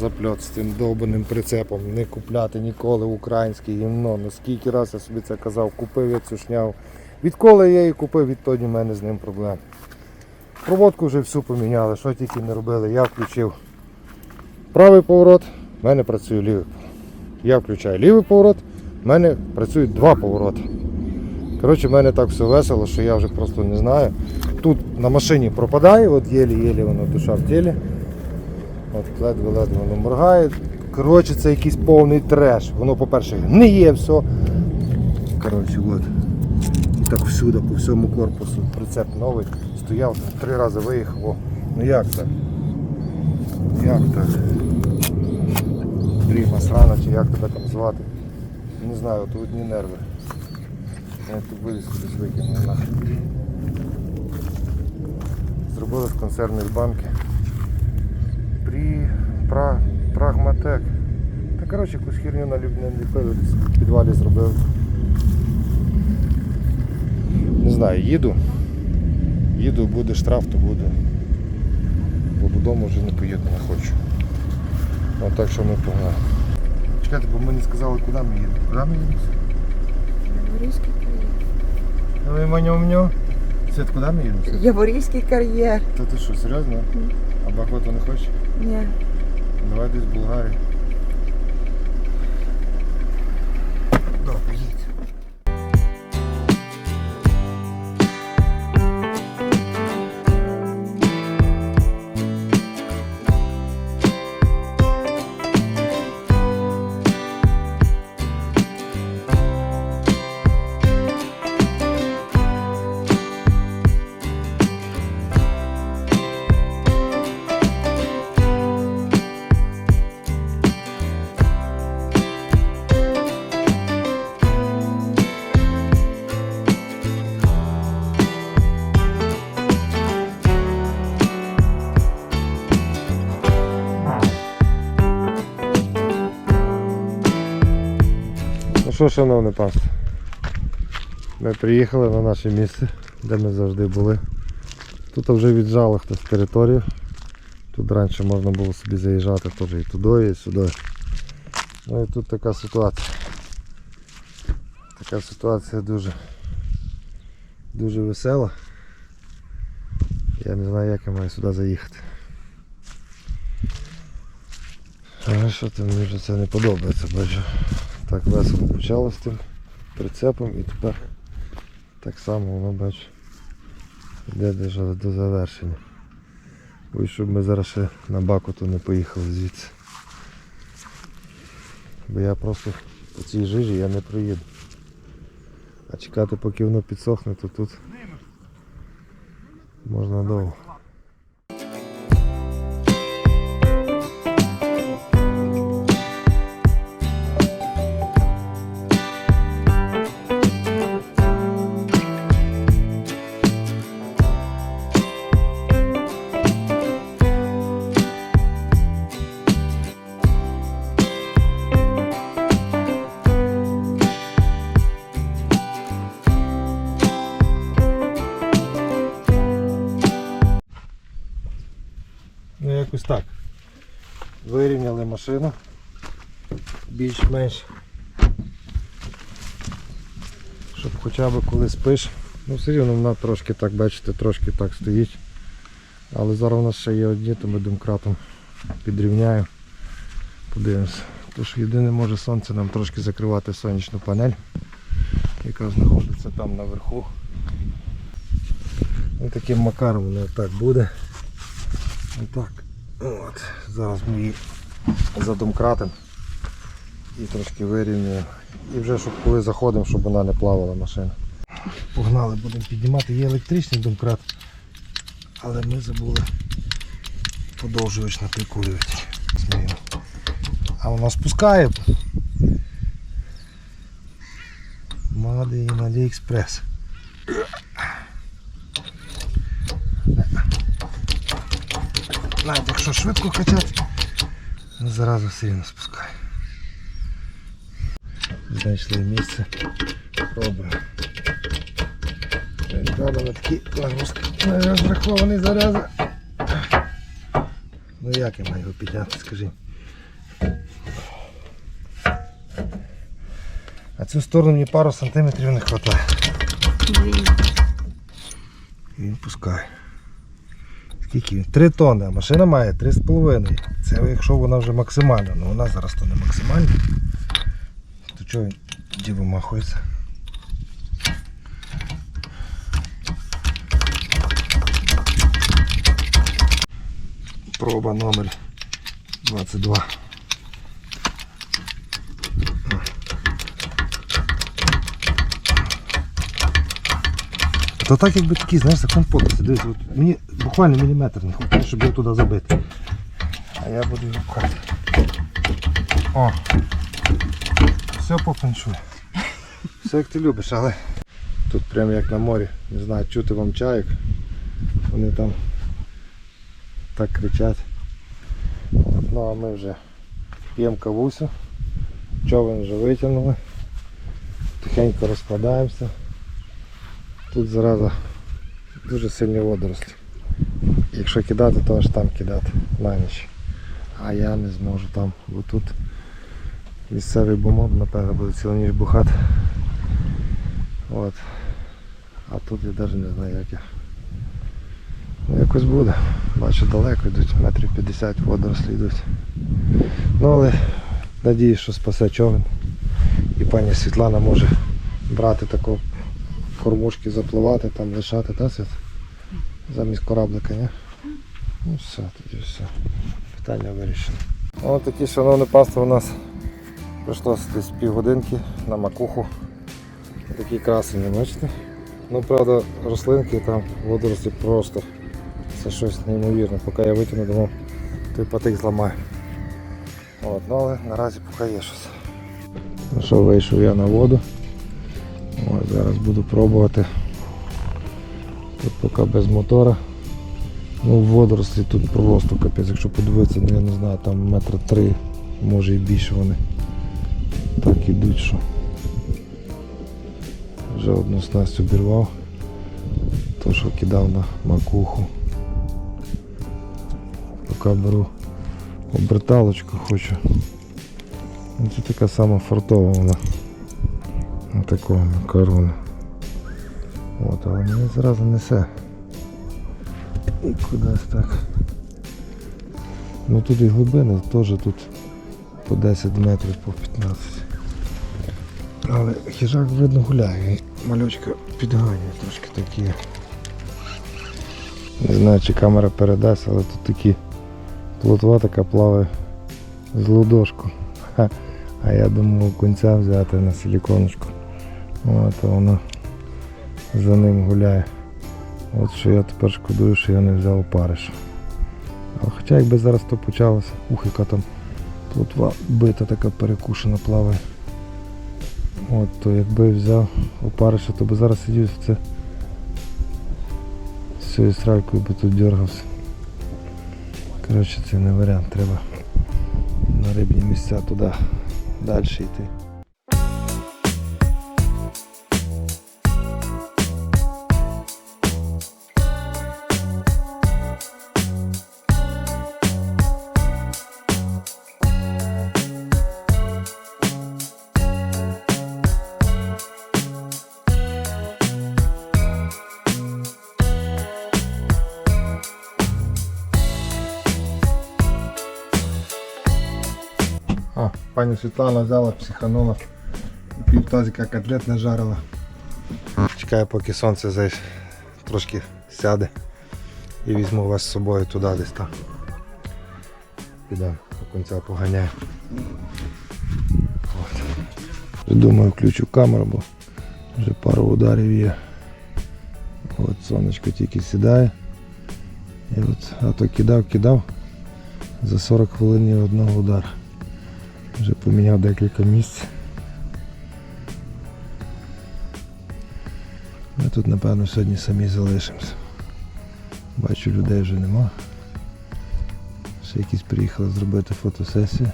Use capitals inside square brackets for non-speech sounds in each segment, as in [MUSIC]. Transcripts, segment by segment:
запльот з тим довбаним прицепом. Не купляти ніколи українське гімно. Ну скільки раз я собі це казав, купив я цю шняву. Відколи я її купив, відтоді в мене з ним проблем. Проводку вже всю поміняли, що тільки не робили. Я включив правий поворот, в мене працює лівий. Я включаю лівий поворот, в мене працюють два повороти. Коротше, в мене так все весело, що я вже просто не знаю. Тут на машині пропадає, от єлі-єлі воно душа в тілі. От ледве-ледве воно моргає. Коротше, це якийсь повний треш. Воно, по-перше, гниє все. Коротше, от. І так всюди, по всьому корпусу. Прицеп новий. Стояв, три рази виїхав. О, ну як так? Як так? Дріма срана, чи як тебе там звати? Не знаю, от одні нерви. Я тут вилізку десь викинув. Зробили з консервної банки. Пра... Прагматек. Та коротше якусь херню ліпили, десь в підвалі зробив. Не знаю, їду. Їду, буде штраф, то буде. Бо додому вже не поїду, не хочу. Ну так що ми погнали. Чекайте, бо ми не сказали, куди ми їдемо. Куди ми їдемо? Яворівський кар'єр. Ви мене умню. Свет, куди ми їдемо? Яворівський кар'єр. Та ти що, серйозно? А Бахмуту не хочеш? Ні. Давай десь в Болгарії. Що, шановне панство, ми приїхали на наше місце, де ми завжди були. Тут вже віджали хтось територію. Тут раніше можна було собі заїжджати теж і туди, і сюди. Ну і тут така ситуація. Така ситуація дуже дуже весела. Я не знаю як я маю сюди заїхати. Але що то мені вже це не подобається, бачу. Так весело почало з тим прицепом і тепер так само воно бачу. Йде вже до завершення. Ой, щоб ми зараз ще на бакуту не поїхали звідси. Бо я просто по цій жижі я не проїду. А чекати поки воно підсохне, то тут можна довго. Машину. Більш-менш. Щоб хоча б коли спиш. Ну все рівно вона трошки так, бачите, трошки так стоїть. Але зараз у нас ще є одні, то ми домкратом підрівняємо. Подивимось. Тож єдине може сонце нам трошки закривати сонячну панель, яка знаходиться там наверху. Ось таким макаром воно так буде. Отак. От. Зараз ми її задомкратимо і трошки вирівнюємо. І вже щоб коли заходимо, щоб вона не плавала машина. Погнали, будемо піднімати. Є електричний домкрат, але ми забули подовжувач на прикурювати. А вона спускає. Made in AliExpress. Навіть якщо швидко качати, він зразу все рівно. Знайшли місце. Пробуємо. Правда, на такі нагрузки розрахований зарязи. Ну як я маю його підняти, скажи. А цю сторону мені пару сантиметрів не вистачає. І він пускає. Скільки він? 3 тонни, а машина має 3,5. Це якщо вона вже максимальна, але вона зараз то не максимальна. То чого він вимахується? Проба номер 22. То так якби такий, знаєш, закон подлості. Дивись, от мені буквально міліметр не хватає, щоб його туди забити. А я буду його. О! Все по. Все як ти любиш, але тут прямо як на морі. Не знаю, чути вам чайок. Вони там так кричать. Ну а ми вже п'ємо кавусю. Човен вже витягнули. Тихенько розкладаємося. Тут зараза дуже сильні водорослі. Якщо кидати, то аж там кидати на ніч. А я не зможу там, бо тут місцевий бомб, напевно, буде цілу ніч бухати. От. А тут я навіть не знаю як я. Ну якось буде. Бачу далеко йдуть, метрів 50 водорослі йдуть. Ну але надіюсь, що спасе човен. І пані Світлана може брати таку кормушки запливати, там лишати, та світ? Замість кораблика, ні? Ну все, тоді все. Питання вирішено. Ось такі шановне паство у нас пройшло десь півгодинки на макуху. Такі красені, бачите? Ну правда рослинки там водорослі просто. Це щось неймовірне. Поки я витягну, думав, той патик зламаю. От, ну але наразі поки є щось. Ну що, вийшов я на воду. Ось, зараз буду пробувати. Тут поки без мотора. Ну, водорослі тут просто капець, якщо подивитися, ну я не знаю, там метра три, може і більше вони так ідуть, що вже одну снасть обірвав, то що кидав на макуху. Поки беру оберталочку хочу. Ну, Це така сама фартова вона. Ну, такого макарона. От, але мене зразу несе. І кудись так. Ну тут і глибини теж тут по 10 метрів, по 15. Але хижак видно гуляє. і Мальочка підганяє трошки такі. Не знаю чи камера передасть, але тут такі плотва така плаває з ладошку. А я думав кінця взяти на силіконочку. От, воно за ним гуляє. От що я тепер шкодую, що я не взяв опариш. А хоча якби зараз то почалося, ух, яка там плотва бита така перекушена плаває. От, то якби взяв опариша, то би зараз сидів це з цією стрелькою би тут дергався. Коротше, це не варіант, треба на рибні місця туди далі йти. Пані Світлана взяла, психанула. Пів тазика котлет нажарила. Чекаю, поки сонце зайш трошки сяде. І візьму вас з собою туди десь там. Підемо, до кінця поганяю. От. Думаю, включу камеру, бо вже пару ударів є. От сонечко тільки сідає. І от, а то кидав, кидав. За 40 хвилин одного удару. Вже поміняв декілька місць. Ми тут напевно сьогодні самі залишимося. Бачу людей вже нема. Ще якісь приїхали зробити фотосесію.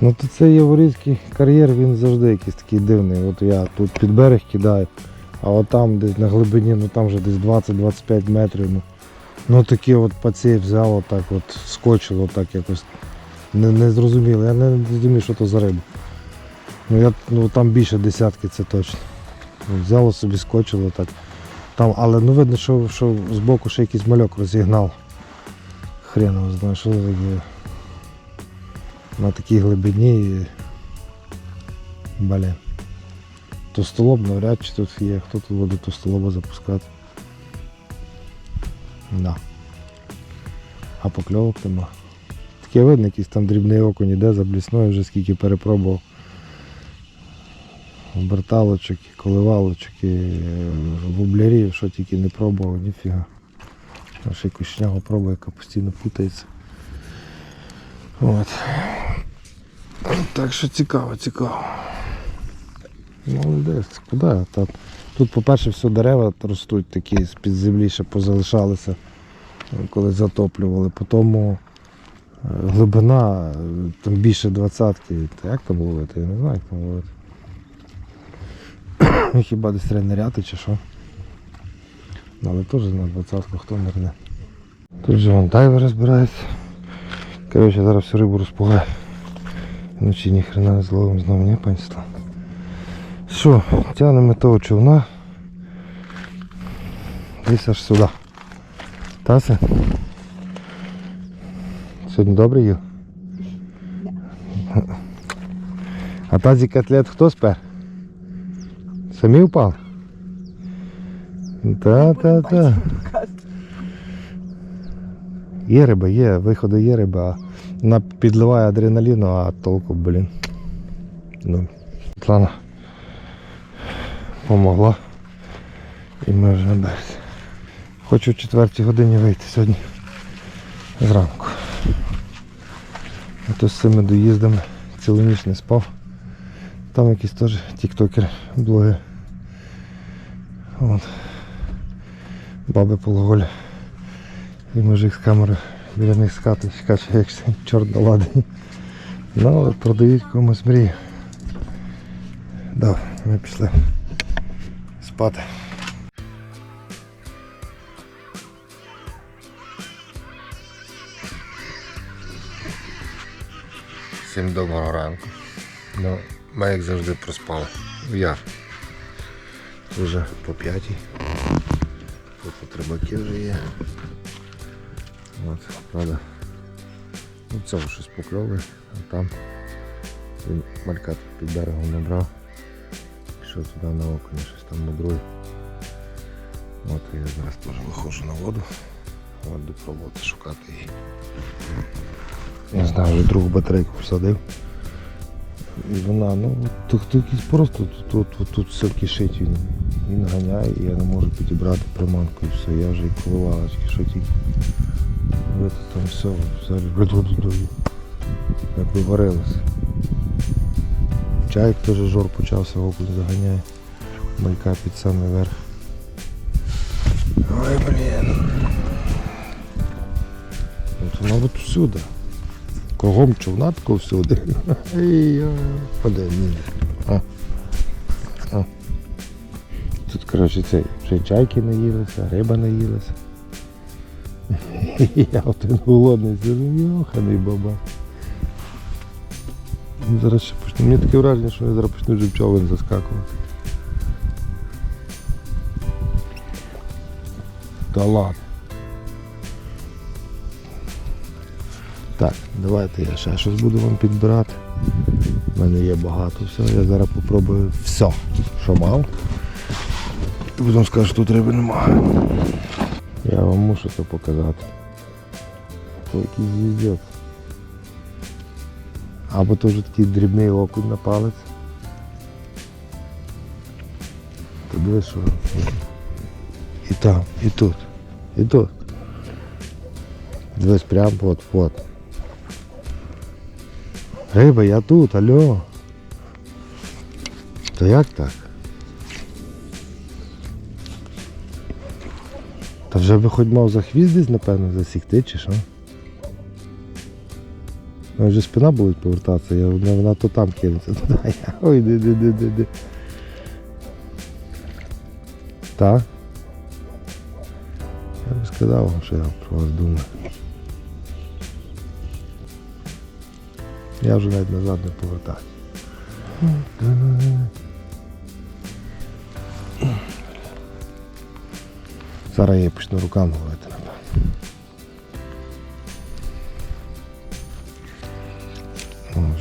Ну то цей Яворівський кар'єр, він завжди якийсь такий дивний. От я тут під берег кидаю, а от там десь на глибині, ну там вже десь 20-25 метрів. Ну, ну такі от паці взяв, отак от скочило, так якось не, не зрозуміло. Я не розумію, що то за риба. Ну, я, ну там більше десятки, це точно. Ну, Взяло собі, скочило так. Там, але ну видно, що, що збоку ще якийсь мальок розігнав. Хрен його знає, що це таке. На такій глибині і. Блін. Тостолоб навряд чи тут є. Хто тут буде тостолоба запускати? Да. А покльовок. Таке видно, якийсь там дрібний окунь іде за блісною, вже скільки перепробував. Оберталочок, і коливалочок, і е, воблярів, що тільки не пробував, ніфіга. А ще якусь шнягу пробує, яка постійно путається. От. Так що цікаво, цікаво. Молодець, куди? Та, тут, по-перше, все дерева ростуть такі з-під землі ще позалишалися, коли затоплювали. Потім е, глибина, е, там більше двадцятки. Як там ловити? Я не знаю, як там ловити. [COUGHS] Ну, Хіба десь треба ниряти чи що? Ну, Але теж на двадцятку хто нирне. Тут же вон дайвери збирається. Коротше, зараз всю рибу розпугаю. Вночі ніхрена не зловим знову, ні, Світлана? Що, тягнемо того човна. Десь аж сюди. Тася? Сьогодні добре їв? А тазі котлет хто спер? Самі впали? Та-та-та. Є риба, є, виходи є риба. Вона підливає адреналіну, а толку, блін. Ну, Світлана помогла. І ми вже березі. Хочу в четвертій годині вийти сьогодні зранку. А то з цими доїздами цілу ніч не спав. Там якісь теж тіктокери, блогери. От. Баби пологолі. І мужик з камери біля них скати, каже, як чорт наладений. Ну, але продають комусь мрію. Добре, ми пішли спати. Всім доброго ранку. Ну, ми як завжди проспали. Я. Вже по п'ятій. Тут потребаки вже є. От, правда. Ну, цього щось покльовує, а там він малька під берегом набрав. Пішов туди на окуня, щось там мудрує. От я зараз теж виходжу на воду. Буду пробувати шукати її. Не знаю, вже другу батарейку всадив. І вона, ну, тут, тут якийсь просто тут, тут, тут, тут все кишить він. Він ганяє, і я не можу підібрати приманку і все, я вже і коливалочки, що тільки. Там все, взагалі якби варилося. Чайк теж жор почався, окунь заганяє. Малька під самий верх. Ой, блін. От вона от всюди. Кругом човна тако всюди. [LAUGHS] Ходи, ні. А. Тут, коротше, це вже чайки наїлися, риба наїлася. [LAUGHS] Я один голодний сижу, йоханий баба. Зараз ще почну. Мені таке враження, що я зараз почну вже в човен заскакувати. Та ладно. Так, давайте я ще щось буду вам підбирати. У мене є багато всього. Я зараз попробую все, що мав. І потім скажу, що тут риби немає. Я вам мушу це показати. Це якийсь звіздець. Або вже такий дрібний окунь на палець. Ти дивись, що. І там, і тут, і тут. Дивись прямо от, от. Риба, я тут, алло. То як так? Та вже би хоч мав за хвіст десь, напевно, засікти чи що? Вона вже спина болить повертатися, я, вона, вона то там кинеться. туди. Я, Ой, де, де, де, де. Так? Я би сказав вам, що я про вас думаю. Я вже навіть назад не повертаюся. Зараз я почну руками ловити, напевно.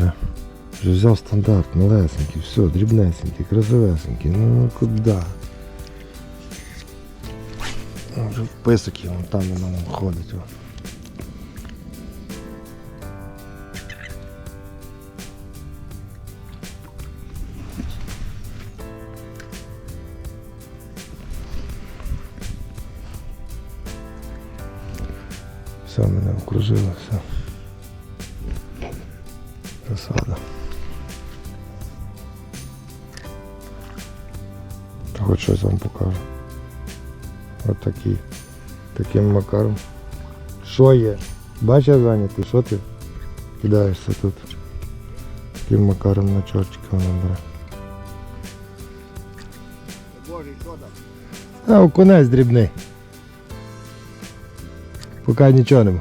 Вже, вже взяв стандарт, малесенький, все, дрібнесенький, красивесенький, ну куди? О, Вже писок йому там воно ходить. Все, мене окружило, все. Засада. Та Хоч щось вам покажу. От такий. Таким макаром. Що є? Бачиш, зайнятий, що ти кидаєшся тут? Таким макаром на чорчики вона бере. Боже, що там? А, окунець дрібний. Поки нічого нема.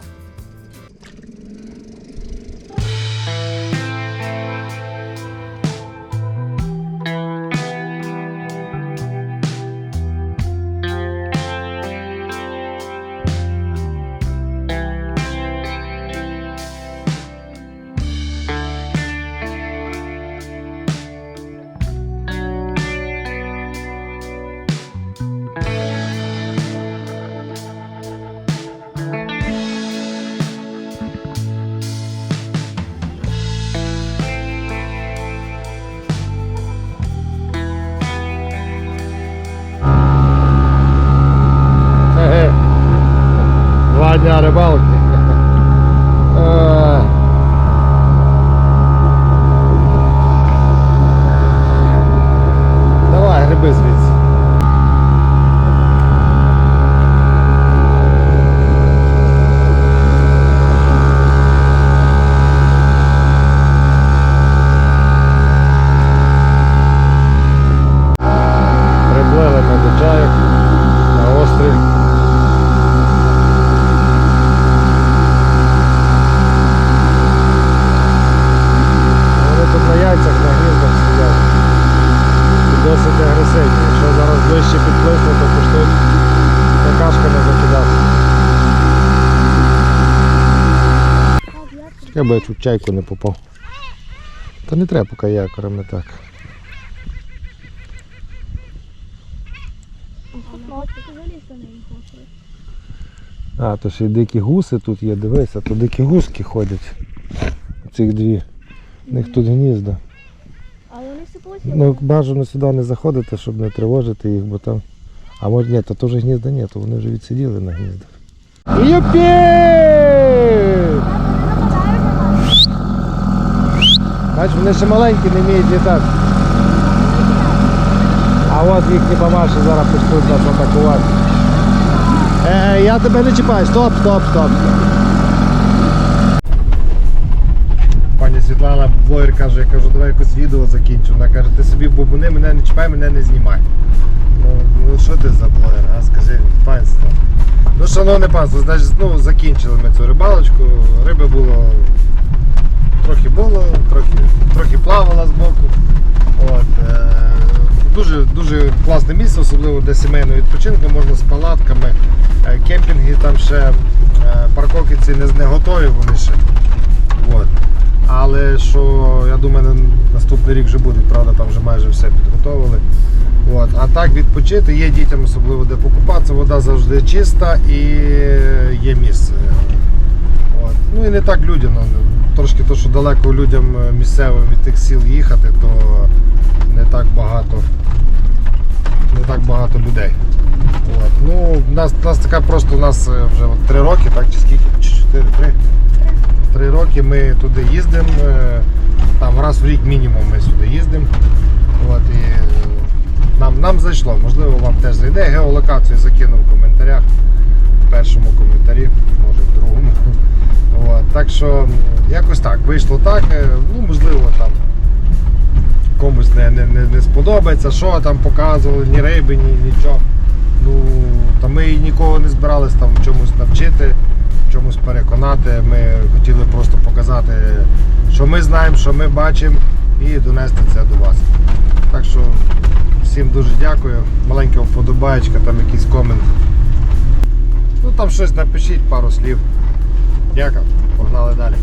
Я би я чуть чайку не попав. Та не треба поки якорами так. А, то ще й дикі гуси тут є, дивися, то дикі гуски ходять. Цих дві. У них тут гнізда. Ну, бажано сюди не заходити, щоб не тривожити їх, бо там. А може ні, то теж гнізда ні, то вони вже відсиділи на гніздах. Юпі! Бач, вони ще маленькі, не вміють літати. А от їхні бабаші зараз почнуть нас атакувати. Е, я тебе не чіпаю, стоп, стоп, стоп. Пані Світлана, блогер каже, я кажу, давай якось відео закінчу. Вона каже, ти собі бубуни, мене не чіпай, мене не знімай. Ну, ну що ти за блогер, а скажи панство. Ну, шановне панство, значить, ну, закінчили ми цю рибалочку. Риби було трохи було, трохи, трохи плавала з боку. От, е, дуже, дуже класне місце, особливо для сімейного відпочинку, можна з палатками. Е, Кемпінги там ще е, парковки ці не, не готові вони ще. От. Але що я думаю, на наступний рік вже будуть, правда, там вже майже все підготовили. От. А так відпочити, є дітям особливо де покупатися, вода завжди чиста і є місце. От. Ну і не так людям. Трошки то, що далеко людям е, місцевим від тих сіл їхати, то не так багато, не так багато людей. От. Ну, у нас, у нас така просто у нас е, вже три роки, так, чи скільки? Чи чотири, три? Три роки ми туди їздимо. е, Там раз в рік мінімум ми сюди їздимо. От, і нам, нам зайшло, можливо, вам теж зайде. Геолокацію закинув в коментарях. В першому коментарі, може в другому. От, так що якось так, вийшло так. Е, Ну, можливо, там комусь не, не, не, не сподобається, що там показували, ні риби, ні нічого. Ну, та ми нікого не збирались там чомусь навчити, чомусь переконати. Ми хотіли просто показати, що ми знаємо, що ми бачимо, і донести це до вас. Так що всім дуже дякую. Маленька вподобаєчка, там якийсь комент. Ну там щось напишіть, пару слів. Дякую, погнали далі.